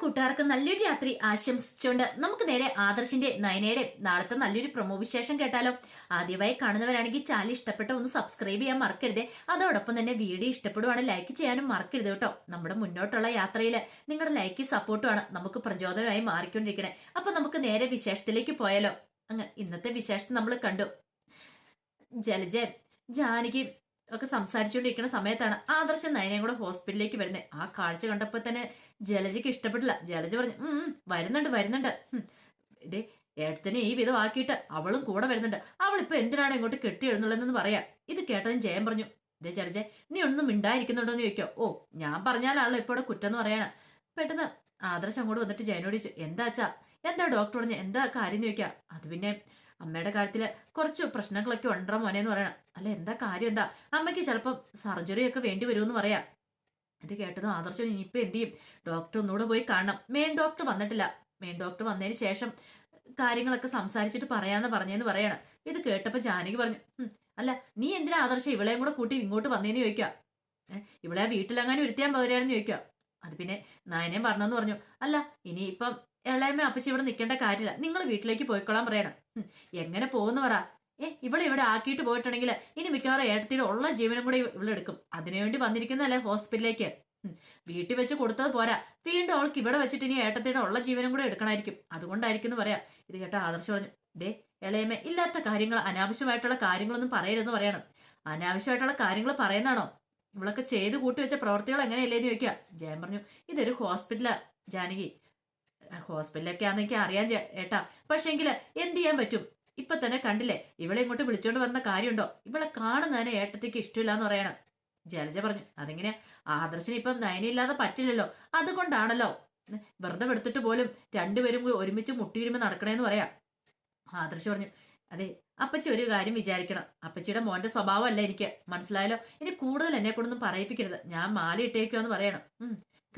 കൂട്ടുകാർക്ക് നല്ലൊരു രാത്രി ആശംസിച്ചുകൊണ്ട് നമുക്ക് നേരെ ആദർശിന്റെ നയനയുടെ നാളത്തെ നല്ലൊരു പ്രൊമോ വിശേഷം കേട്ടാലോ. ആദ്യമായി കാണുന്നവരാണെങ്കിൽ ചാനൽ ഇഷ്ടപ്പെട്ട ഒന്ന് സബ്സ്ക്രൈബ് ചെയ്യാൻ മറക്കരുത്. അതോടൊപ്പം തന്നെ വീഡിയോ ഇഷ്ടപ്പെടുവാണ് ലൈക്ക് ചെയ്യാനും മറക്കരുത് കേട്ടോ. നമ്മുടെ മുന്നോട്ടുള്ള യാത്രയിൽ നിങ്ങളുടെ ലൈക്ക് സപ്പോർട്ടുമാണ് നമുക്ക് പ്രചോദനമായി മാറിക്കൊണ്ടിരിക്കണേ. അപ്പൊ നമുക്ക് നേരെ വിശേഷത്തിലേക്ക് പോയാലോ. അങ്ങനെ ഇന്നത്തെ വിശേഷം നമ്മൾ കണ്ടു. ജലജ ജാനകി ഒക്കെ സംസാരിച്ചുകൊണ്ടിരിക്കുന്ന സമയത്താണ് ആദർശം നയനയും കൂടെ ഹോസ്പിറ്റലിലേക്ക് വരുന്നത് ആ കാഴ്ച കണ്ടപ്പോൾ തന്നെ ജലജയ്ക്ക് ഇഷ്ടപ്പെട്ടില്ല. ജലജ പറഞ്ഞു "ഉം, വരുന്നുണ്ട് വരുന്നുണ്ട്. ഇതേ ഏട്ടത്തിനെ ഈ വിധം ആക്കിയിട്ട് അവളും കൂടെ വരുന്നുണ്ട്. അവളിപ്പോ എന്തിനാണ് ഇങ്ങോട്ട് കെട്ടി എഴുന്നുള്ളതെന്ന് പറയാം ഇത് കേട്ടതും ജയം പറഞ്ഞു ഇതേ ജലജ നീ ഒന്നും മിണ്ടായിരിക്കുന്നുണ്ടോ എന്ന് ചോദിക്കോ. ഓ ഞാൻ പറഞ്ഞാലാണല്ലോ ഇപ്പോൾ ഇവിടെ കുറ്റം എന്ന് പറയാണ്. പെട്ടെന്ന് ആദർശം അങ്ങോട്ട് വന്നിട്ട് ജയനോട് ചോദിച്ചു എന്താ അച്ഛാ? എന്താ ഡോക്ടർ പറഞ്ഞു? എന്താ കാര്യം ചോദിക്കാം? അത് പിന്നെ അമ്മയുടെ കാര്യത്തിൽ കുറച്ച് പ്രശ്നങ്ങളൊക്കെ ഉണ്ടോ മോനെ എന്ന് പറയണം. അല്ല എന്താ കാര്യം? എന്താ? അമ്മയ്ക്ക് ചിലപ്പം സർജറി ഒക്കെ വേണ്ടി വരുമെന്ന് പറയാം. ഇത് കേട്ടതും ആദർശം ഇനിയിപ്പോ എന്ത് ചെയ്യും? ഡോക്ടർ ഒന്നുകൂടെ പോയി കാണണം. മെയിൻ ഡോക്ടർ വന്നിട്ടില്ല. മെയിൻ ഡോക്ടർ വന്നതിന് ശേഷം കാര്യങ്ങളൊക്കെ സംസാരിച്ചിട്ട് പറയാന്ന് പറഞ്ഞെന്ന് പറയണം. ഇത് കേട്ടപ്പോ ജാനകി പറഞ്ഞു അല്ല നീ എന്തിനാ ആദർശം ഇവളെയും കൂടെ കൂട്ടി ഇങ്ങോട്ട് വന്നേന്ന് ചോദിക്കുക ഇവളെ വീട്ടിലെങ്ങാനും ഇരുത്തിയാൻ പോരാണെന്ന് ചോദിക്കുക അത് പിന്നെ നയനയും പറഞ്ഞെന്ന് പറഞ്ഞു. അല്ല ഇനിയിപ്പം ഇളയമ്മ അപ്പച്ചി ഇവിടെ നിൽക്കേണ്ട കാര്യമില്ല. നിങ്ങൾ വീട്ടിലേക്ക് പോയിക്കൊള്ളാൻ പറയണം. എങ്ങനെ പോകുന്നു പറ. ഏ ഇവിടെ ഇവിടെ ആക്കിയിട്ട് പോയിട്ടുണ്ടെങ്കിൽ ഇനി മിക്കവാറും ഏട്ടത്തിയുടെ ഉള്ള ജീവനും കൂടെ ഇവിടെ എടുക്കും. അതിനുവേണ്ടി വന്നിരിക്കുന്നതല്ലേ ഹോസ്പിറ്റലിലേക്ക്. വീട്ടിൽ വെച്ച് കൊടുത്തത് പോരാ. വീണ്ടും അവൾക്ക് ഇവിടെ വെച്ചിട്ട് ഇനി ഏട്ടത്തിയുടെ ഉള്ള ജീവനും കൂടെ എടുക്കണമായിരിക്കും. അതുകൊണ്ടായിരിക്കും എന്ന് പറയാം. ഇത് കേട്ട ആദർശം പറഞ്ഞു ദേ ഇളയമ്മ ഇല്ലാത്ത കാര്യങ്ങൾ അനാവശ്യമായിട്ടുള്ള കാര്യങ്ങളൊന്നും പറയരുതെന്ന് പറയണം. അനാവശ്യമായിട്ടുള്ള കാര്യങ്ങൾ പറയുന്നതാണോ? ഇവളൊക്കെ ചെയ്ത് കൂട്ടി വെച്ച പ്രവർത്തികൾ എങ്ങനെയല്ലേന്ന് ചോദിക്കുക ജയൻ പറഞ്ഞു ഇതൊരു ഹോസ്പിറ്റലാ ജാനകി. ഹോസ്പിറ്റലൊക്കെ എനിക്ക് അറിയാൻ ഏട്ടാ. പക്ഷെങ്കിൽ എന്ത് ചെയ്യാൻ പറ്റും? ഇപ്പൊ തന്നെ കണ്ടില്ലേ ഇവളെ ഇങ്ങോട്ട് വിളിച്ചോണ്ട് വന്ന കാര്യമുണ്ടോ? ഇവളെ കാണുന്നതിന് ഏട്ടത്തേക്ക് ഇഷ്ടമില്ല എന്ന് പറയണം. ജലജ പറഞ്ഞു അതെങ്ങനെ ആദർശിന് ഇപ്പം നയനില്ലാതെ പറ്റില്ലല്ലോ. അതുകൊണ്ടാണല്ലോ. വെറുതെ എടുത്തിട്ട് പോലും രണ്ടുപേരും ഒരുമിച്ച് മുട്ടിയിരുമ്പ് നടക്കണേന്ന് പറയാം. ആദർശ് പറഞ്ഞു അതെ അപ്പച്ചി ഒരു കാര്യം വിചാരിക്കണം. അപ്പച്ചിയുടെ മോന്റെ സ്വഭാവമല്ല എനിക്ക്. മനസ്സിലായല്ലോ? ഇനി കൂടുതൽ എന്നെ കൊണ്ടൊന്നും പറയിപ്പിക്കരുത്. ഞാൻ മാല ഇട്ടേക്കുവാന്ന് പറയണം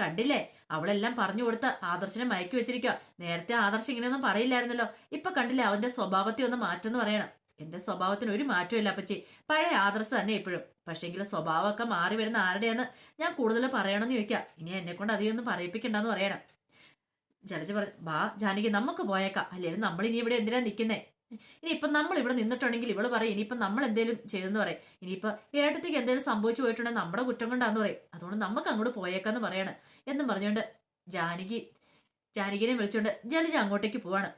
കണ്ടില്ലേ? അവളെല്ലാം പറഞ്ഞു കൊടുത്ത് ആദർശനെ മയക്കി വെച്ചിരിക്കുക നേരത്തെ ആദർശം ഇങ്ങനെയൊന്നും പറയില്ലായിരുന്നല്ലോ. ഇപ്പൊ കണ്ടില്ലേ അവന്റെ സ്വഭാവത്തെ ഒന്ന് മാറ്റെന്ന് പറയണം. എന്റെ സ്വഭാവത്തിന് ഒരു മാറ്റമില്ല അപ്പച്ചി. പഴയ ആദർശം തന്നെ ഇപ്പോഴും. പക്ഷെങ്കിലും സ്വഭാവമൊക്കെ മാറി വരുന്ന ആരുടെയെന്ന് ഞാൻ കൂടുതൽ പറയണമെന്ന് ചോദിക്കാം. ഇനി എന്നെ കൊണ്ട് അധികമൊന്നും പറയിപ്പിക്കണ്ടെന്ന് പറയണം. ജലജ പറഞ്ഞു ബാ ജാനകി നമുക്ക് പോയേക്കാം. അല്ലെങ്കിൽ നമ്മൾ ഇനി ഇവിടെ എന്തിനാ നിൽക്കുന്നേ ഇനിയിപ്പം നമ്മൾ ഇവിടെ നിന്നിട്ടുണ്ടെങ്കിൽ ഇവൾ പറയും ഇനിയിപ്പം നമ്മൾ എന്തെങ്കിലും ചെയ്തെന്ന് പറയും. ഇനിയിപ്പം ഏട്ടത്തേക്ക് എന്തെങ്കിലും സംഭവിച്ചു പോയിട്ടുണ്ടെങ്കിൽ നമ്മുടെ കുറ്റം കൊണ്ടാന്ന് പറയും. അതുകൊണ്ട് നമുക്ക് അങ്ങോട്ട് പോയേക്കാന്ന് പറയാണ്. എന്നും പറഞ്ഞുകൊണ്ട് ജാനകി ജാനകിനെ വിളിച്ചുകൊണ്ട് ജലജ അങ്ങോട്ടേക്ക് പോവാണ്.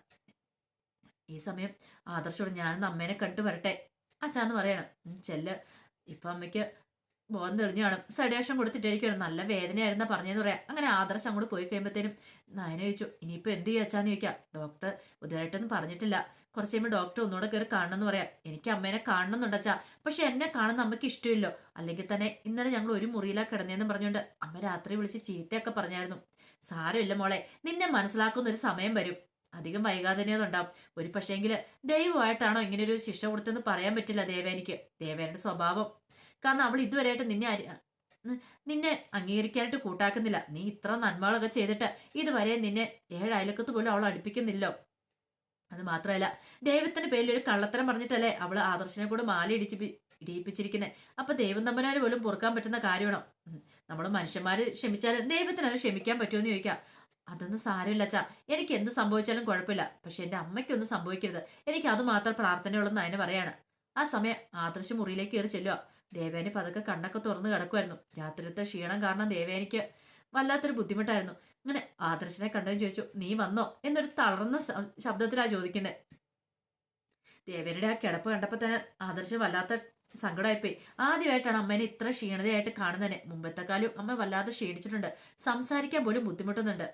ഈ സമയം ആദർശോട് ഞാനൊന്ന് അമ്മേനെ കണ്ടു വരട്ടെ. അച്ഛാന്ന് പറയണം. "ഉം, ചെല്ല്. ഇപ്പൊ അമ്മയ്ക്ക് ബോധം തെളിഞ്ഞു കാണും. സഡേഷൻ കൊടുത്തിട്ടായിരിക്കും നല്ല വേദനയായിരുന്ന പറഞ്ഞെന്ന് പറയാം. അങ്ങനെ ആദർശം അങ്ങോട്ട് പോയി കഴിയുമ്പോഴത്തേനും നയന ചോദിച്ചു ഇനിയിപ്പോൾ എന്ത് ചെയ്യാ അച്ഛാന്ന് ചോദിക്കാം. ഡോക്ടർ പുതിയതായിട്ടൊന്നും പറഞ്ഞിട്ടില്ല. കുറച്ച് കഴിയുമ്പോൾ ഡോക്ടർ ഒന്നുകൂടെ കയറി കാണണമെന്ന് പറയാം. എനിക്ക് അമ്മേനെ കാണണമെന്നുണ്ട് അച്ഛാ. പക്ഷെ എന്നെ കാണുന്ന അമ്മയ്ക്ക് ഇഷ്ടമില്ലോ അല്ലെങ്കിൽ തന്നെ ഇന്നലെ ഞങ്ങൾ ഒരു മുറിയിലാ കിടന്നേന്ന് പറഞ്ഞുകൊണ്ട് അമ്മ രാത്രി വിളിച്ച് ചീത്തയൊക്കെ പറഞ്ഞായിരുന്നു. സാരമില്ല മോളെ നിന്നെ മനസ്സിലാക്കുന്ന ഒരു സമയം വരും. അധികം വൈകാതെ തന്നെ ഒരു പക്ഷേങ്കിൽ ദൈവമായിട്ടാണോ ഇങ്ങനെ ഒരു ശിക്ഷ കൊടുത്തെന്ന് പറയാൻ പറ്റില്ല ദേവേനിക്ക് ദേവേനയുടെ സ്വഭാവം. കാരണം അവൾ ഇതുവരെയായിട്ട് നിന്നെ നിന്നെ അംഗീകരിക്കാനായിട്ട് കൂട്ടാക്കുന്നില്ല. നീ ഇത്ര നന്മകളൊക്കെ ചെയ്തിട്ട് ഇതുവരെ നിന്നെ ഏഴ് അയലക്കത്ത് പോലും അവൾ അടുപ്പിക്കുന്നില്ലോ അത് മാത്രമല്ല ദൈവത്തിന്റെ പേരിൽ ഒരു കള്ളത്തരം പറഞ്ഞിട്ടല്ലേ അവൾ ആദർശനെ കൂടെ മാല ഇടിച്ച് ഇടിയിപ്പിച്ചിരിക്കുന്നത് അപ്പൊ ദൈവം തമ്പനാര് പോലും പൊറുക്കാൻ പറ്റുന്ന കാര്യമാണോ? നമ്മൾ മനുഷ്യന്മാര് ക്ഷമിച്ചാലും ദൈവത്തിന് അത് ക്ഷമിക്കാൻ പറ്റുമെന്ന് ചോദിക്കാം. അതൊന്നും സാരമില്ല അച്ഛാ. എനിക്ക് എന്ത് സംഭവിച്ചാലും കുഴപ്പമില്ല. പക്ഷെ എന്റെ അമ്മയ്ക്കൊന്നും സംഭവിക്കരുത്. എനിക്ക് അത് മാത്രം പ്രാർത്ഥനയുള്ളെന്ന് അതിന് പറയാണ്. ആ സമയം ആദർശ് മുറിയിലേക്ക് കയറി ചെല്ലുക ദേവേനി പതുക്കെ കണ്ണൊക്കെ തുറന്ന് കിടക്കുമായിരുന്നു രാത്രിയിലത്തെ ക്ഷീണം കാരണം ദേവേനിക്ക് വല്ലാത്തൊരു ബുദ്ധിമുട്ടായിരുന്നു. അങ്ങനെ ആദർശനെ കണ്ടെന്ന് ചോദിച്ചു. നീ വന്നോ? എന്നൊരു തളർന്ന ശബ്ദത്തിലാ ചോദിക്കുന്നത് ദേവേനയുടെ ആ കിടപ്പ് കണ്ടപ്പോ തന്നെ ആദർശം വല്ലാത്ത സങ്കടമായിപ്പോയി. ആദ്യമായിട്ടാണ് അമ്മേനെ ഇത്ര ക്ഷീണതയായിട്ട് കാണുന്നതിന്. മുമ്പത്തെക്കാലും അമ്മ വല്ലാതെ ക്ഷീണിച്ചിട്ടുണ്ട്. സംസാരിക്കാൻ പോലും ബുദ്ധിമുട്ടുന്നുണ്ട്.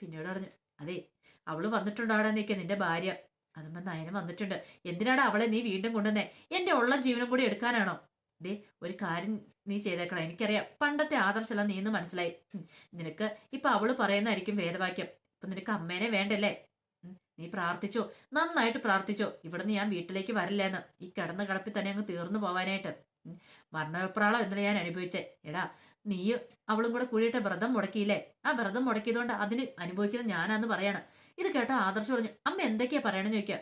പിന്നീട് പറഞ്ഞു അതെ അവൾ വന്നിട്ടുണ്ടാവിടെ നിൽക്കുക നിന്റെ ഭാര്യ. അതുമ്പോ നയനം വന്നിട്ടുണ്ട്. എന്തിനാണ് അവളെ നീ വീണ്ടും കൊണ്ടുവന്നേ? എന്റെ ഉള്ള ജീവനും കൂടി എടുക്കാനാണോ? ദേ ഒരു കാര്യം നീ ചെയ്തേക്കണം. എനിക്കറിയാം. പണ്ടത്തെ ആദർശമല്ല നീ എന്ന് മനസ്സിലായി. നിനക്ക് ഇപ്പൊ അവൾ പറയുന്നതായിരിക്കും വേദവാക്യം. ഇപ്പൊ നിനക്ക് അമ്മേനെ വേണ്ടല്ലേ? നീ പ്രാർത്ഥിച്ചോ. നന്നായിട്ട് പ്രാർത്ഥിച്ചോ. ഇവിടുന്ന് ഞാൻ വീട്ടിലേക്ക് വരില്ലെന്ന്. ഈ കിടന്ന കിടപ്പിൽ തന്നെ അങ്ങ് തീർന്നു പോവാനായിട്ട്. മരണപ്രാളം എന്തിനാ ഞാൻ അനുഭവിച്ചേ? എടാ നീ അവളും കൂടെ കൂടിയിട്ട് വ്രതം മുടക്കിയില്ലേ? ആ വ്രതം മുടക്കിയതുകൊണ്ട് അതിന് അനുഭവിക്കുന്നത് ഞാനാന്ന് പറയാണ്. ഇത് കേട്ട ആദർശ് പറഞ്ഞു അമ്മ എന്തൊക്കെയാ പറയണെന്ന് ചോദിക്കുക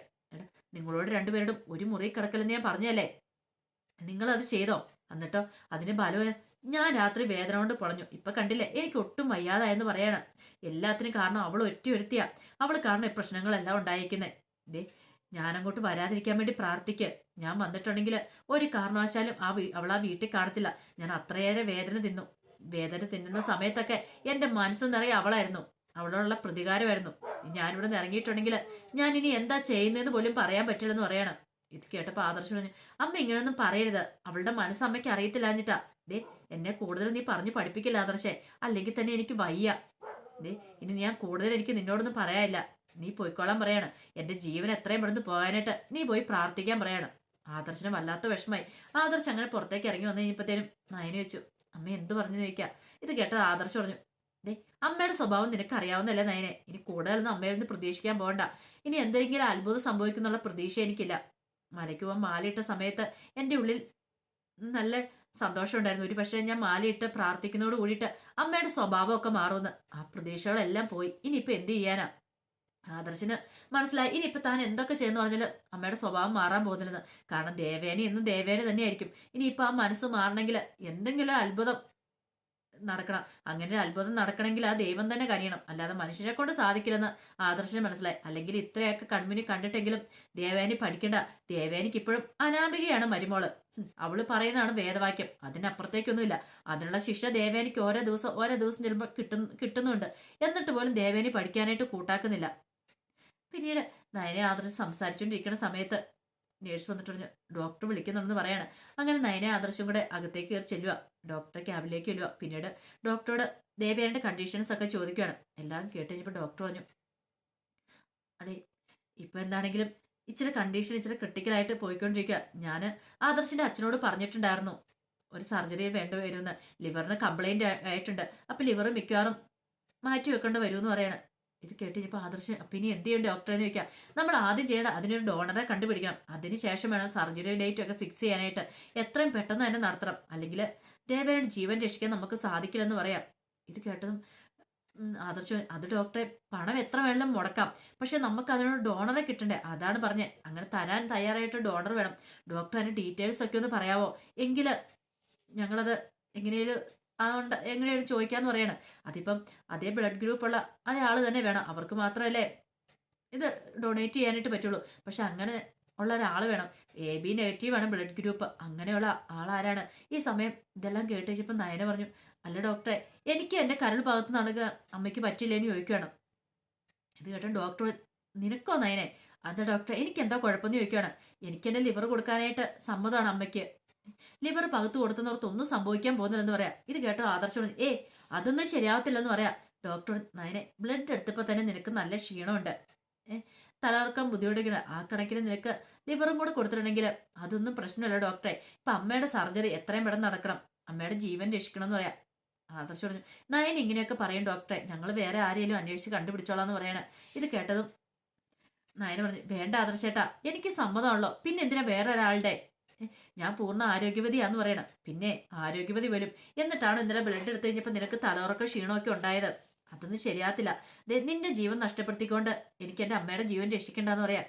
നിങ്ങളോട് രണ്ടുപേരോടും ഒരു മുറി കിടക്കലെന്ന് ഞാൻ പറഞ്ഞല്ലേ? നിങ്ങൾ അത് ചെയ്തോ. എന്നിട്ടോ അതിന് ബലം ഞാൻ രാത്രി വേദന കൊണ്ട് പൊളഞ്ഞു. ഇപ്പൊ കണ്ടില്ലേ എനിക്ക് ഒട്ടും വയ്യാതായെന്ന് പറയാണ്. എല്ലാത്തിനും കാരണം അവൾ ഒറ്റ ഒരുത്തിയാ. അവൾ കാരണം ഈ പ്രശ്നങ്ങളെല്ലാം ഉണ്ടായിരിക്കുന്നത് ദേ ഞാനങ്ങോട്ട് വരാതിരിക്കാൻ വേണ്ടി പ്രാർത്ഥിക്ക്. ഞാൻ വന്നിട്ടുണ്ടെങ്കിൽ ഒരു കാരണവശാലും ആ അവൾ ആ വീട്ടിൽ കാണത്തില്ല. ഞാൻ അത്രയേറെ വേദന തിന്നു. വേദന തിന്നുന്ന സമയത്തൊക്കെ എന്റെ മനസ്സ് നിറയെ അവളായിരുന്നു. അവളോടുള്ള പ്രതികാരമായിരുന്നു. ഞാനിവിടെ നിന്ന് ഇറങ്ങിയിട്ടുണ്ടെങ്കിൽ ഞാൻ ഇനി എന്താ ചെയ്യുന്നതെന്ന് പോലും പറയാൻ പറ്റില്ലെന്ന് പറയണം. ഇത് കേട്ടപ്പോൾ ആദർശം പറഞ്ഞു അമ്മ ഇങ്ങനെയൊന്നും പറയരുത്. അവളുടെ മനസ്സ് അമ്മയ്ക്ക് അറിയത്തില്ലാഞ്ഞിട്ടാ. ദേ എന്നെ കൂടുതൽ നീ പറഞ്ഞു പഠിപ്പിക്കില്ല ആദർശേ? അല്ലെങ്കിൽ തന്നെ എനിക്ക് വയ്യ. ദേ ഇനി ഞാൻ കൂടുതൽ എനിക്ക് നിന്നോടൊന്നും പറയാനില്ല. നീ പോയിക്കോളാൻ പറയാണ്. എന്റെ ജീവൻ എത്രയും പെടുന്ന് പോകാനായിട്ട് നീ പോയി പ്രാർത്ഥിക്കാൻ പറയാണ്. ആദർശന് വല്ലാത്ത വിഷമായി ആദർശ് അങ്ങനെ പുറത്തേക്ക് ഇറങ്ങി വന്നു കഴിഞ്ഞപ്പോഴത്തേനും നയന വെച്ചു അമ്മ എന്ത് പറഞ്ഞു ചോദിക്കാ? ഇത് കേട്ടത് ആദർശ് പറഞ്ഞു ദേ അമ്മയുടെ സ്വഭാവം നിനക്ക് അറിയാവുന്നല്ലേ നയനെ? ഇനി കൂടുതലൊന്നും അമ്മയിൽ നിന്ന് പ്രതീക്ഷിക്കാൻ പോകണ്ട. ഇനി എന്തെങ്കിലും അത്ഭുതം സംഭവിക്കുന്നുള്ള പ്രതീക്ഷ എനിക്കില്ല. മലയ്ക്ക് പോകാൻ മാലയിട്ട സമയത്ത് എന്റെ ഉള്ളിൽ നല്ല സന്തോഷമുണ്ടായിരുന്നു. ഒരു പക്ഷേ ഞാൻ മാലയിട്ട് പ്രാർത്ഥിക്കുന്നതോട് കൂടിയിട്ട് അമ്മയുടെ സ്വഭാവമൊക്കെ മാറുമെന്ന്. ആ പ്രതീക്ഷകളെല്ലാം പോയി. ഇനിയിപ്പോൾ എന്ത് ചെയ്യാനാ? ആദർശിന് മനസ്സിലായി. ഇനിയിപ്പോൾ താൻ എന്തൊക്കെ ചെയ്യുന്നു പറഞ്ഞാൽ അമ്മയുടെ സ്വഭാവം മാറാൻ പോകുന്നില്ലെന്ന്. കാരണം ദേവേന എന്നും ദേവേന തന്നെയായിരിക്കും. ഇനിയിപ്പോൾ ആ മനസ്സ് മാറണമെങ്കിൽ എന്തെങ്കിലും അത്ഭുതം നടക്കണം. അങ്ങനെ അത്ഭുതം നടക്കണമെങ്കിൽ ആ ദൈവം തന്നെ കഴിയണം അല്ലാതെ മനുഷ്യരെ കൊണ്ട് സാധിക്കില്ലെന്ന് ആദർശന് മനസ്സിലായി. അല്ലെങ്കിൽ ഇത്രയൊക്കെ കൺമുനി കണ്ടിട്ടെങ്കിലും ദേവേനി പഠിക്കണ്ട. ദേവേനിക്ക് ഇപ്പോഴും അനാമികയാണ് മരുമോൾ. അവൾ പറയുന്നതാണ് വേദവാക്യം. അതിനപ്പുറത്തേക്കൊന്നുമില്ല. അതിനുള്ള ശിക്ഷ ദേവേനിക്ക് ഓരോ ദിവസം ഓരോ ദിവസം ചെല്ലുമ്പോൾ കിട്ടുന്നു കിട്ടുന്നുണ്ട്. എന്നിട്ട് പോലും ദേവേനി പഠിക്കാനായിട്ട് കൂട്ടാക്കുന്നില്ല. പിന്നീട് നയനെ ആദർശ് സംസാരിച്ചുകൊണ്ടിരിക്കുന്ന സമയത്ത് നേഴ്സ് വന്നിട്ട് പറഞ്ഞു ഡോക്ടർ വിളിക്കുന്നുണ്ടെന്ന് പറയാണ്. അങ്ങനെ നയനെ ആദർശം കൂടെ അകത്തേക്ക് കയറി ചെല്ലുക ഡോക്ടറെ ക്യാബിലേക്ക് ചെല്ലുക പിന്നീട് ഡോക്ടറോട് ദേവേന്റെ കണ്ടീഷൻസ് ഒക്കെ ചോദിക്കുകയാണ് എല്ലാം കേട്ട് കഴിഞ്ഞപ്പോൾ ഡോക്ടർ പറഞ്ഞു അതെ ഇപ്പൊ എന്താണെങ്കിലും ഇച്ചിരി കണ്ടീഷൻ ഇച്ചിരി ക്രിട്ടിക്കലായിട്ട് പോയിക്കൊണ്ടിരിക്കുക ഞാൻ ആദർശിന്റെ അച്ഛനോട് പറഞ്ഞിട്ടുണ്ടായിരുന്നു ഒരു സർജറി വേണ്ട വരുമെന്ന്. ലിവറിന് കംപ്ലൈന്റ് ആയിട്ടുണ്ട്. അപ്പൊ ലിവർ മിക്കവാറും മാറ്റി വെക്കേണ്ടി വരുമെന്ന് പറയാണ്. ഇത് കേട്ട് ആദർശം അപ്പം ഇനി എന്ത് ചെയ്യും ഡോക്ടറെ എന്ന് ചോദിക്കാം. നമ്മൾ ആദ്യം ചെയ്യേണ്ട അതിനൊരു ഡോണറെ കണ്ടുപിടിക്കണം. അതിന് ശേഷം വേണം സർജറി ഡേറ്റ് ഒക്കെ ഫിക്സ് ചെയ്യാനായിട്ട്. എത്രയും പെട്ടെന്ന് തന്നെ നടത്തണം. അല്ലെങ്കിൽ ദേവരുടെ ജീവൻ രക്ഷിക്കാൻ നമുക്ക് സാധിക്കില്ലെന്ന് പറയാം. ഇത് കേട്ടതും ആദർശ് അത് ഡോക്ടറെ പണം എത്ര വേണമെങ്കിലും മുടക്കാം. പക്ഷെ നമുക്ക് അതിനൊരു ഡോണറെ കിട്ടണ്ടേ? അതാണ് പറഞ്ഞത് അങ്ങനെ തരാൻ തയ്യാറായിട്ട് ഡോണർ വേണം. ഡോക്ടർ അതിന്റെ ഡീറ്റെയിൽസ് ഒക്കെ ഒന്ന് പറയാവോ? എങ്കിൽ ഞങ്ങളത് എങ്ങനെയും അതുകൊണ്ട് എങ്ങനെയാണ് ചോദിക്കാന്ന് പറയണം. അതിപ്പം അതേ ബ്ലഡ് ഗ്രൂപ്പുള്ള അതേ ആൾ തന്നെ വേണം. അവർക്ക് മാത്രമല്ലേ ഇത് ഡൊണേറ്റ് ചെയ്യാനായിട്ട് പറ്റുള്ളൂ. പക്ഷെ അങ്ങനെ ഉള്ള ഒരാൾ വേണം. എ ബി നെഗറ്റീവ് ആണ് ബ്ലഡ് ഗ്രൂപ്പ് അങ്ങനെയുള്ള ആളാരാണ് ഈ സമയം ഇതെല്ലാം കേട്ട് വെച്ചപ്പോൾ നയന പറഞ്ഞു അല്ല ഡോക്ടറെ എനിക്ക് എന്റെ കരൾ ഭാഗത്ത് നടക്കുക അമ്മയ്ക്ക് പറ്റില്ല എന്ന് ചോദിക്കുകയാണ്. ഇത് കേട്ടോ ഡോക്ടർ നിനക്കോ നയനെ? അതാ ഡോക്ടറെ എനിക്ക് എന്താ കുഴപ്പമെന്ന് ചോദിക്കുകയാണ്. എനിക്ക് എന്റെ ലിവർ കൊടുക്കാനായിട്ട് സമ്മതമാണ് അമ്മയ്ക്ക്. ലിവർ പകുത്ത് കൊടുത്തുന്നവർക്ക് ഒന്നും സംഭവിക്കാൻ പോകുന്നില്ലെന്ന് പറയാം. ഇത് കേട്ടോ ആദർശം ഏ അതൊന്നും ശരിയാവത്തില്ലെന്ന് പറയാം. ഡോക്ടർ നയനെ ബ്ലഡ് എടുത്തപ്പോൾ തന്നെ നിനക്ക് നല്ല ക്ഷീണമുണ്ട്. ഏ തലകറക്കം ബുദ്ധിമുട്ടിക്കണ ആ കണക്കിന് നിനക്ക് ലിവറും കൂടെ കൊടുത്തിട്ടുണ്ടെങ്കിൽ അതൊന്നും പ്രശ്നമല്ല ഡോക്ടറെ. ഇപ്പൊ അമ്മയുടെ സർജറി എത്രയും പെട്ടെന്ന് നടക്കണം. അമ്മയുടെ ജീവൻ രക്ഷിക്കണം എന്ന് പറയാം. ആദർശ് പറഞ്ഞു നയൻ ഇങ്ങനെയൊക്കെ പറയും ഡോക്ടറെ. ഞങ്ങൾ വേറെ ആരെയും അന്വേഷിച്ച് കണ്ടുപിടിച്ചോളാം എന്ന് പറയണേ. ഇത് കേട്ടതും നയന പറഞ്ഞു വേണ്ട ആദർശേട്ടാ എനിക്ക് സമ്മതമാണല്ലോ. പിന്നെ എന്തിനാ വേറെ ഒരാളുടെ ഞാൻ പൂർണ ആരോഗ്യവതിയാന്ന് പറയണം. പിന്നെ ആരോഗ്യവതി വരും. എന്നിട്ടാണ് ഇന്നലെ ബ്ലഡ് എടുത്തു കഴിഞ്ഞപ്പോൾ നിനക്ക് തലമുറക്കം ക്ഷീണമൊക്കെ ഉണ്ടായത്? അതൊന്നും ശരിയാത്തില്ല നിന്റെ ജീവൻ നഷ്ടപ്പെടുത്തിക്കൊണ്ട് എനിക്ക് എന്റെ അമ്മയുടെ ജീവൻ രക്ഷിക്കണ്ടെന്ന് പറയാം.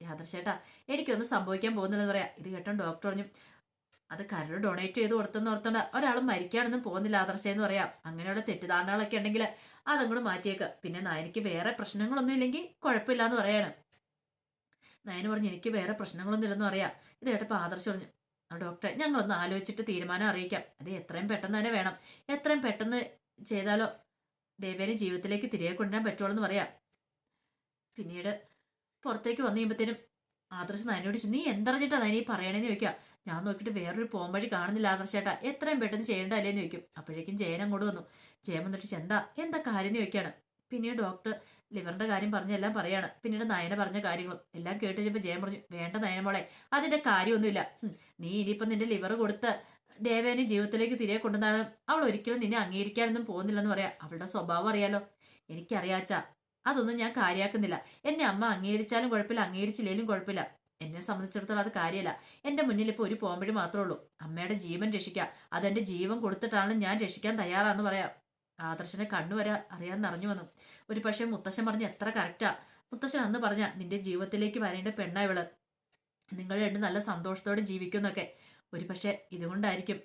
യാദർശേട്ടാ എനിക്കൊന്നും സംഭവിക്കാൻ പോകുന്നില്ലെന്ന് പറയാം. ഇത് കേട്ടോ ഡോക്ടർ പറഞ്ഞു അത് കരട് ഡൊണേറ്റ് ചെയ്ത് കൊടുത്തെന്ന് ഓർത്തോണ്ട് ഒരാൾ മരിക്കാനൊന്നും പോകുന്നില്ല ആദർശ എന്ന് പറയാം. അങ്ങനെയുള്ള തെറ്റിദ്ധാരണകളൊക്കെ ഉണ്ടെങ്കിൽ അതങ്ങോട്ട് മാറ്റിയേക്ക്. പിന്നെ എനിക്ക് വേറെ പ്രശ്നങ്ങളൊന്നും ഇല്ലെങ്കിൽ കുഴപ്പമില്ല എന്ന് പറയാണ്. നയന് പറഞ്ഞു എനിക്ക് വേറെ പ്രശ്നങ്ങളൊന്നും ഇല്ലെന്ന് പറയാം ഇത് കേട്ടപ്പോൾ ആദർശ് പറഞ്ഞു ഡോക്ടറെ ഞങ്ങളൊന്ന് ആലോചിച്ചിട്ട് തീരുമാനം അറിയിക്കാം. അത് എത്രയും പെട്ടെന്ന് തന്നെ വേണം. എത്രയും പെട്ടെന്ന് ചെയ്താലോ ദേവേനെ ജീവിതത്തിലേക്ക് തിരികെ കൊണ്ടുവരാൻ പറ്റുള്ളൂ എന്ന് പറയാം. പിന്നീട് പുറത്തേക്ക് വന്നു കഴിയുമ്പോഴത്തേനും ആദർശ് നയനോട് നീ എന്തറിഞ്ഞിട്ടാ നയനീ പറയണേന്ന് ചോദിക്കുക? ഞാൻ നോക്കിയിട്ട് വേറൊരു പോംവഴി കാണുന്നില്ല ആദർശേട്ടാ. എത്രയും പെട്ടെന്ന് ചെയ്യേണ്ട അല്ലേന്ന് ചോദിക്കും. അപ്പോഴേക്കും ജയൻ അങ്ങോട്ട് വന്നു. വന്നിട്ട് എന്താ? എന്താ കാര്യം? എന്ന് ചോദിക്കുകയാണ്. പിന്നീട് ഡോക്ടർ ലിവറിന്റെ കാര്യം പറഞ്ഞെല്ലാം പറയാണ്. പിന്നീട് നയന പറഞ്ഞ കാര്യങ്ങളും എല്ലാം കേട്ട് കഴിഞ്ഞപ്പോൾ ജയൻ പറഞ്ഞു വേണ്ട നയന മോളെ അതിന്റെ കാര്യമൊന്നുമില്ല. നീ ഇനിയിപ്പം നിന്റെ ലിവർ കൊടുത്ത് ദേവേനെ ജീവിതത്തിലേക്ക് തിരികെ കൊണ്ടുവന്നാലും അവൾ ഒരിക്കലും നിന്നെ അംഗീകരിക്കാനൊന്നും പോകുന്നില്ലെന്ന് പറയാം. അവളുടെ സ്വഭാവം അറിയാലോ. എനിക്കറിയാച്ച അതൊന്നും ഞാൻ കാര്യമാക്കുന്നില്ല എന്നെ അമ്മ അംഗീകരിച്ചാലും കുഴപ്പമില്ല അംഗീകരിച്ചില്ലേലും കുഴപ്പമില്ല. എന്നെ സംബന്ധിച്ചിടത്തോളം അത് കാര്യമല്ല. എന്റെ മുന്നിൽ ഇപ്പോൾ ഒരു പോംവഴി മാത്രമേ ഉള്ളൂ. അമ്മയുടെ ജീവൻ രക്ഷിക്കുക അതെന്റെ ജീവൻ കൊടുത്തിട്ടാണ് ഞാൻ രക്ഷിക്കാൻ തയ്യാറാന്ന് പറയാം. ആദർശനെ കണ്ണുവരെ അറിയാൻ അറിഞ്ഞു വന്നു. ഒരു പക്ഷേ മുത്തശ്ശൻ പറഞ്ഞ എത്ര കറക്റ്റാ മുത്തശ്ശൻ അന്ന് പറഞ്ഞ നിന്റെ ജീവിതത്തിലേക്ക് വരേണ്ട പെണ്ണ ഇവൾ. നിങ്ങൾ രണ്ടും നല്ല സന്തോഷത്തോടെ ജീവിക്കുന്നൊക്കെ. ഒരു പക്ഷേ ഇതുകൊണ്ടായിരിക്കും.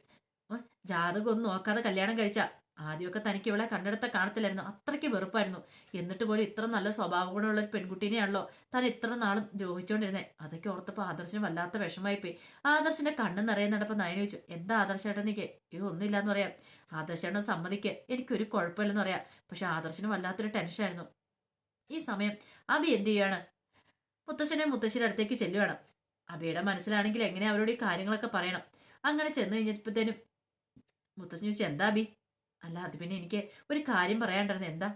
ഓ, ജാതകം ഒന്നും നോക്കാതെ കല്യാണം കഴിച്ച. ആദ്യമൊക്കെ തനിക്ക് ഇവളെ കണ്ടെടുത്ത കാണത്തില്ലായിരുന്നു. അത്രയ്ക്ക് വെറുപ്പായിരുന്നു. എന്നിട്ട് പോലും ഇത്ര നല്ല സ്വഭാവ ഗുണമുള്ള ഒരു പെൺകുട്ടീനെയാണല്ലോ താൻ ഇത്ര നാളും ദ്രോഹിച്ചോണ്ടിരുന്നേ. അതൊക്കെ ഓർത്തപ്പോൾ ആദർശന് വല്ലാത്ത വിഷമായി പോയി ആദർശിന്റെ കണ്ണ് നിറയുന്നടപ്പം നയന ചോദിച്ചു എന്താ ആദർശേട്ടൻ നിക്ക്? ഇത് ഒന്നുമില്ലാന്ന് പറയാം. ആദർശേട്ടൻ സമ്മതിക്ക്. എനിക്കൊരു കുഴപ്പമില്ലെന്ന് പറയാം. പക്ഷെ ആദർശന് വല്ലാത്തൊരു ടെൻഷനായിരുന്നു ഈ സമയം അബി എന്ത് ചെയ്യാണ്? മുത്തശ്ശനെ മുത്തശ്ശിയുടെ അടുത്തേക്ക് ചെല്ലുവാണ്. അബിയുടെ മനസ്സിലാണെങ്കിൽ എങ്ങനെ അവരോട് ഈ കാര്യങ്ങളൊക്കെ പറയണം? അങ്ങനെ ചെന്ന് കഴിഞ്ഞപ്പോഴത്തേനും മുത്തശ്ശൻ ചോദിച്ചു എന്താ അബി? അല്ല അത് പിന്നെ എനിക്ക് ഒരു കാര്യം പറയാണ്ടായിരുന്നു എന്താ?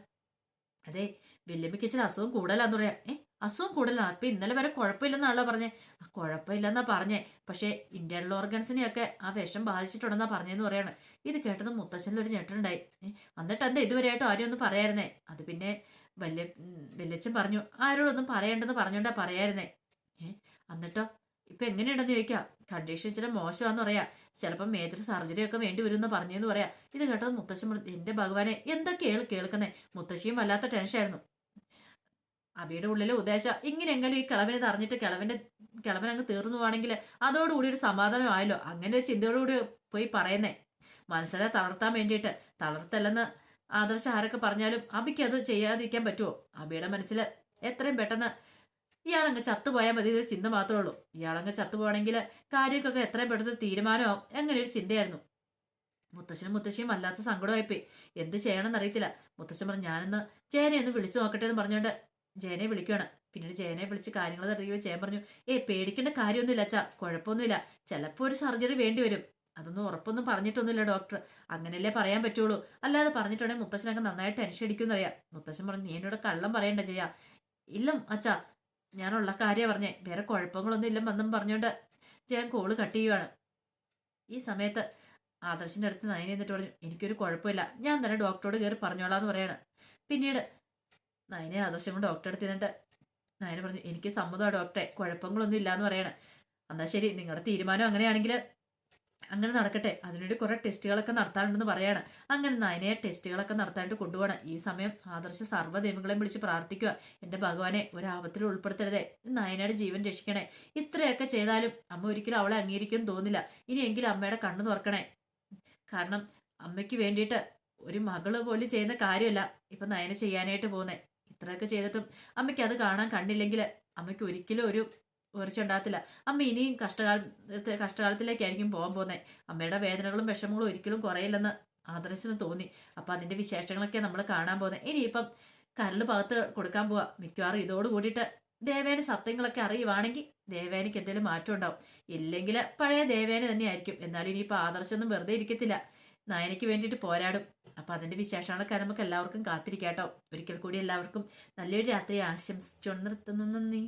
അതെ വല്യമ്മയ്ക്ക് ഇച്ചിരി അസുഖം കൂടുതലാന്ന് പറയാം. ഏ അസുഖം കൂടുതലാണ്. അപ്പൊ ഇന്നലെ വരെ കുഴപ്പമില്ലെന്നാണല്ലോ പറഞ്ഞേ. കുഴപ്പമില്ലെന്നാ പറഞ്ഞേ. പക്ഷെ ഇന്റേണൽ ഓർഗൻസിനെയൊക്കെ ആ വിഷം ബാധിച്ചിട്ടുണ്ടെന്നാ പറഞ്ഞെന്ന് പറയാണ്. ഇത് കേട്ടത് മുത്തശ്ശനിൽ ഒരു ഞെട്ടുണ്ടായി എന്നിട്ട് എന്താ ഇതുവരെയായിട്ടും ആരും ഒന്നും പറയായിരുന്നേ? അത് പിന്നെ വല്യ വല്യച്ഛൻ പറഞ്ഞു ആരോടൊന്നും പറയണ്ടെന്ന് പറഞ്ഞോണ്ടാ പറയായിരുന്നേ? ഏ എന്നിട്ടോ ഇപ്പൊ എങ്ങനെയുണ്ടെന്ന് ചോദിക്കാം. കണ്ടീഷൻ ഇച്ചിരി മോശമാന്ന് പറയാ. ചിലപ്പോൾ മേജർ സർജറി ഒക്കെ വേണ്ടി വരും എന്ന് പറഞ്ഞെന്ന് പറയാ. ഇത് കേട്ടത് മുത്തശ്ശൻ പറഞ്ഞു, എന്റെ ഭഗവാനെ എന്തൊക്കെയാണ് കേൾക്കുന്നേ? മുത്തശ്ശിയും വല്ലാത്ത ടെൻഷനായിരുന്നു അബിയുടെ ഉള്ളിലെ ഉദ്ദേശം ഇങ്ങനെയെങ്കിലും ഈ കിളവിനെ തറഞ്ഞിട്ട് കിളവിന്റെ കിളവൻ അങ്ങ് തീർന്നു പോവാണെങ്കിൽ അതോടുകൂടി ഒരു സമാധാനം ആയല്ലോ. അങ്ങനെ ചിന്തയോടുകൂടി പോയി പറയുന്നേ. മനസ്സിനെ തളർത്താൻ വേണ്ടിയിട്ട്. തളർത്തല്ലെന്ന് ആദർശ ആരൊക്കെ പറഞ്ഞാലും അബിക്ക് അത് ചെയ്യാതിരിക്കാൻ പറ്റുമോ അബിയുടെ മനസ്സിൽ എത്രയും പെട്ടെന്ന് ഇയാളങ്ങ് ചത്തുപോയാൽ മതി ഇതൊരു ചിന്ത മാത്രമേ ഉള്ളൂ. ഇയാളങ്ങ് ചത്തുപോകണമെങ്കിൽ കാര്യമൊക്കെ എത്രയും പെട്ടെന്ന് തീരുമാനമാവും. അങ്ങനെ ഒരു ചിന്തയായിരുന്നു. മുത്തശ്ശനും മുത്തശ്ശിയും വല്ലാത്ത സങ്കടമായിപ്പോയി. എന്ത് ചെയ്യണമെന്ന് അറിയത്തില്ല. മുത്തശ്ശൻ പറഞ്ഞു ഞാനൊന്ന് ജയനെ ഒന്ന് വിളിച്ചു നോക്കട്ടെ എന്ന് പറഞ്ഞുകൊണ്ട് ജയനെ വിളിക്കുകയാണ് പിന്നീട് ജയനെ വിളിച്ച് കാര്യങ്ങൾ തരുകയോ ജയൻ പറഞ്ഞു ഏ പേടിക്കേണ്ട കാര്യമൊന്നുമില്ല അച്ഛാ കുഴപ്പമൊന്നുമില്ല. ചിലപ്പോൾ ഒരു സർജറി വേണ്ടി വരും. അതൊന്നും ഉറപ്പൊന്നും പറഞ്ഞിട്ടൊന്നുമില്ല ഡോക്ടർ. അങ്ങനെയല്ലേ പറയാൻ പറ്റുള്ളൂ. അല്ലാതെ പറഞ്ഞിട്ടുണ്ടെങ്കിൽ മുത്തശ്ശനൊക്കെ നന്നായിട്ട് ടെൻഷൻ അടിക്കുമെന്നറിയാം. മുത്തശ്ശൻ പറഞ്ഞു നീ എന്നോട് കള്ളം പറയണ്ട ചെയ്യാ ഇല്ല അച്ഛാ ഞാനുള്ള കാര്യം പറഞ്ഞേ. വേറെ കുഴപ്പങ്ങളൊന്നും ഇല്ലെന്നും പറഞ്ഞുകൊണ്ട് ഞാൻ കോൾ കട്ട് ചെയ്യുവാണ്. ഈ സമയത്ത് ആദർശിന്റെ അടുത്ത് നയന എന്നിട്ട് പറഞ്ഞു എനിക്കൊരു കുഴപ്പമില്ല. ഞാൻ തന്നെ ഡോക്ടറോട് കയറി പറഞ്ഞോളാം എന്ന് പറയാണ്. പിന്നീട് നയനെ ആദർശം കൊണ്ട് ഡോക്ടറെ അടുത്ത് നിന്നിട്ട് നയന പറഞ്ഞു എനിക്ക് സമ്മതമാണ് ഡോക്ടറെ കുഴപ്പങ്ങളൊന്നും ഇല്ല എന്ന് പറയാണ്. എന്നാ ശരി നിങ്ങളുടെ തീരുമാനം അങ്ങനെയാണെങ്കിൽ അങ്ങനെ നടക്കട്ടെ. അതിനുവേണ്ടി കുറെ ടെസ്റ്റുകളൊക്കെ നടത്താനുണ്ടെന്ന് പറയാണ്. അങ്ങനെ നയനയെ ടെസ്റ്റുകളൊക്കെ നടത്താനായിട്ട് കൊണ്ടുപോകണം ഈ സമയം ആദർശ സർവ ദൈവങ്ങളെയും വിളിച്ച് പ്രാർത്ഥിക്കുക. എന്റെ ഭഗവാനെ ഒരാപത്തിൽ ഉൾപ്പെടുത്തരുതേ. നയനയുടെ ജീവൻ രക്ഷിക്കണേ. ഇത്രയൊക്കെ ചെയ്താലും അമ്മ ഒരിക്കലും അവളെ അംഗീകരിക്കും തോന്നില്ല ഇനിയെങ്കിലും അമ്മയുടെ കണ്ണു തുറക്കണേ. കാരണം അമ്മയ്ക്ക് വേണ്ടിയിട്ട് ഒരു മകൾ പോലും ചെയ്യുന്ന കാര്യമല്ല ഇപ്പൊ നയന ചെയ്യാനായിട്ട് പോകുന്നേ. ഇത്രയൊക്കെ ചെയ്തിട്ടും അമ്മയ്ക്ക് അത് കാണാൻ കണ്ടില്ലെങ്കിൽ അമ്മയ്ക്ക് ഒരിക്കലും ഒരു ഉയർച്ച ഉണ്ടാകത്തില്ല അമ്മ ഇനിയും കഷ്ടകാലത്തെ കഷ്ടകാലത്തിലേക്കായിരിക്കും പോകാൻ പോകുന്നത് അമ്മയുടെ വേദനകളും വിഷമങ്ങളും ഒരിക്കലും കുറയില്ലെന്ന് ആദർശന് തോന്നി. അപ്പൊ അതിന്റെ വിശേഷങ്ങളൊക്കെ നമ്മൾ കാണാൻ പോകുന്നത് ഇനിയിപ്പം കരൾ ഭാഗത്ത് കൊടുക്കാൻ പോവാ. മിക്കവാറും ഇതോട് കൂടിയിട്ട് ദേവേന സത്യങ്ങളൊക്കെ അറിയുവാണെങ്കിൽ ദേവേനയ്ക്ക് എന്തെങ്കിലും മാറ്റം ഉണ്ടാവും. ഇല്ലെങ്കിൽ പഴയ ദേവേന തന്നെയായിരിക്കും. എന്നാലും ഇനിയിപ്പോൾ ആദർശമൊന്നും വെറുതെ ഇരിക്കത്തില്ല. നയനയ്ക്ക് വേണ്ടിയിട്ട് പോരാടും. അപ്പം അതിന്റെ വിശേഷങ്ങളൊക്കെ നമുക്ക് എല്ലാവർക്കും കാത്തിരിക്കാട്ടോ. ഒരിക്കൽ കൂടി എല്ലാവർക്കും നല്ലൊരു രാത്രി ആശംസിച്ചുകൊണ്ട് നിർത്തുന്നു. നന്ദി.